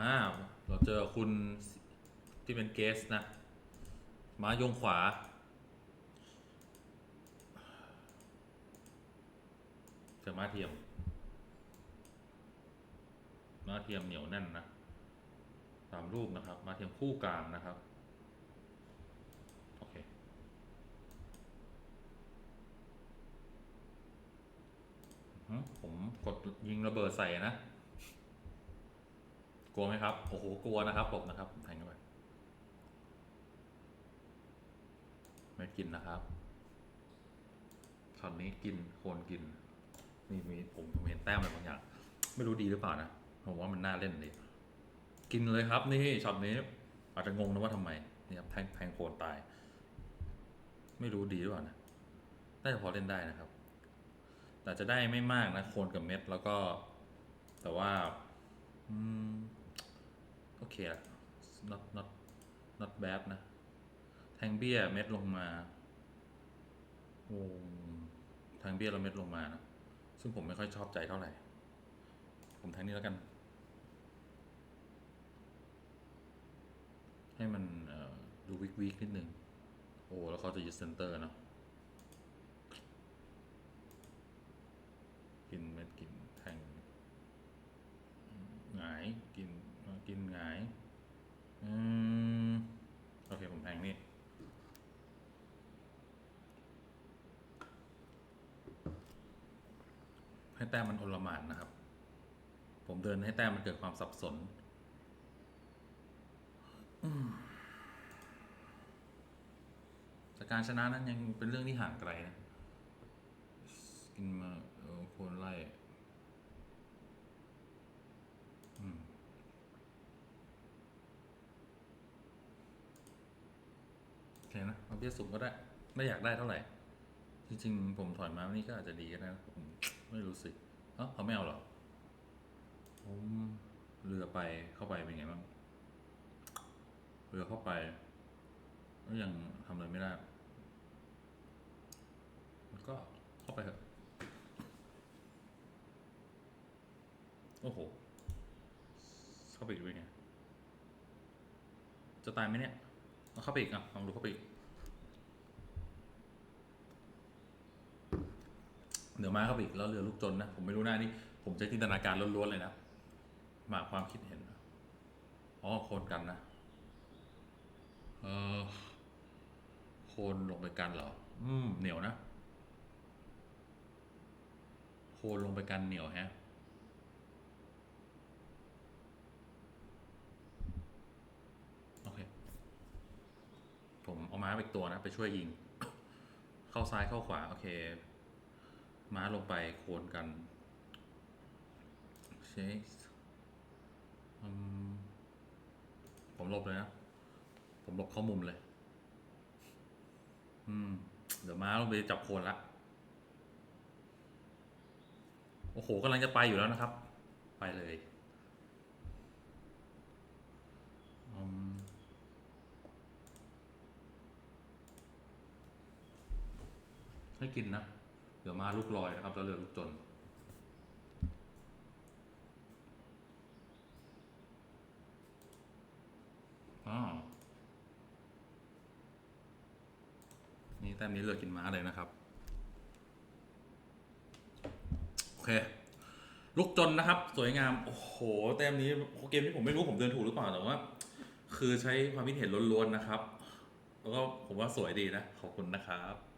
มาเราเจอคุณที่เป็นเกสนะม้ายงขวา เจอม้าเทียม ม้าเทียมเหนียวแน่นนะตามรูปนะครับ ม้าเทียมคู่กลางนะครับ โอเค ผมกดยิงระเบิดใส่นะ ลัวไหมครับ โอ้โห กลัวนะครับผมนะครับแทงเข้าไปไม่กินนะครับช็อตนี้กินโคนกินมีมีผมผมเห็นแต้มอะไรบางอย่าง ไม่รู้ดีหรือเปล่านะ ผมว่ามันน่าเล่นดี กินเลยครับนี่ช็อตนี้ อาจจะงงนะว่าทำไมนี่ครับแทงแทงโคนตาย ไม่รู้ดีหรือเปล่านะ น่าจะพอเล่นได้นะครับ แต่จะได้ไม่มากนะ โคนกับเม็ดแล้วก็ แต่ว่า อืม โอเคอะ not not not bad นะ แทงเบี้ยเม็ดลงมาโอ้แทงเบี้ยแล้วเม็ดลงมานะ ซึ่งผมไม่ค่อยชอบใจเท่าไหร่ ผมแทงนี้แล้วกัน ให้มันดูวิกวิกนิดนึง โอ้ แล้วเขาจะยึดเซนเตอร์เนาะกินเม็ดกินแทงหงายกิน กินหงาย อืม โอเค ผมแทงนี่ ให้แต้มมันโอลหมานนะครับ ผมเดินให้แต้มมันเกิดความสับสนแต่การชนะนั้นยังเป็นเรื่องที่ห่างไกลนะ กินมาเออควรไล่อืมโอ เคนะเอาเบี้ยสูงก็ได้ ไม่อยากได้เท่าไหร่ จริงๆ ผมถอยมานี่ก็อาจจะดีก็ได้นะผมไม่รู้สึกเอ้าเขาไม่เอาหรอผมเรือไปเข้าไปเป็นไงบ้างเรือเข้าไปก็ยังทำอะไรไม่ได้มันก็เข้าไปเถอะโอ้โห เข้าไปอีกด้วยไง จะตายไหมเนี่ย เข้าไปอีกอะลองดูเข้าไปอีก เดี๋ยวมาเข้าไปอีกแล้วเรือลูกจนนะ ผมไม่รู้หน้านี่ผมใช้จินตนาการล้วนๆเลยนะหมาความคิดเห็นอ๋อโคนกันนะเออโคนลงไปกันเหรอ อืมเหนียวนะโคนลงไปกันเหนียวแฮะ โอเค ผ ม้าอีกตัวนะ ไปช่วยยิง เข้าซ้ายเข้าขวา โอเค ม้าลงไปโคนกันเชคอืมผมหลบเลยนะ ผมหลบเข้ามุมเลย อืม เดี๋ยวม้าลงไปจับโคนละ โอ้โหกำลังจะไปอยู่แล้วนะครับ ไปเลย ให้กินนะเดี๋ยวมาลูกลอยนะครับแล้วเรือลูกจนอ๋อนี่แต้มนี้เรือกินม้าเลยนะครับ โอเค ลูกจนนะครับ สวยงาม โอ้โห แต้มนี้เกมนี้ผมไม่รู้ผมเดินถูกหรือเปล่าแต่ว่า คือใช้ความคิดเห็นล้วนๆนะครับ แล้วก็ผมว่าสวยดีนะ ขอบคุณนะครับ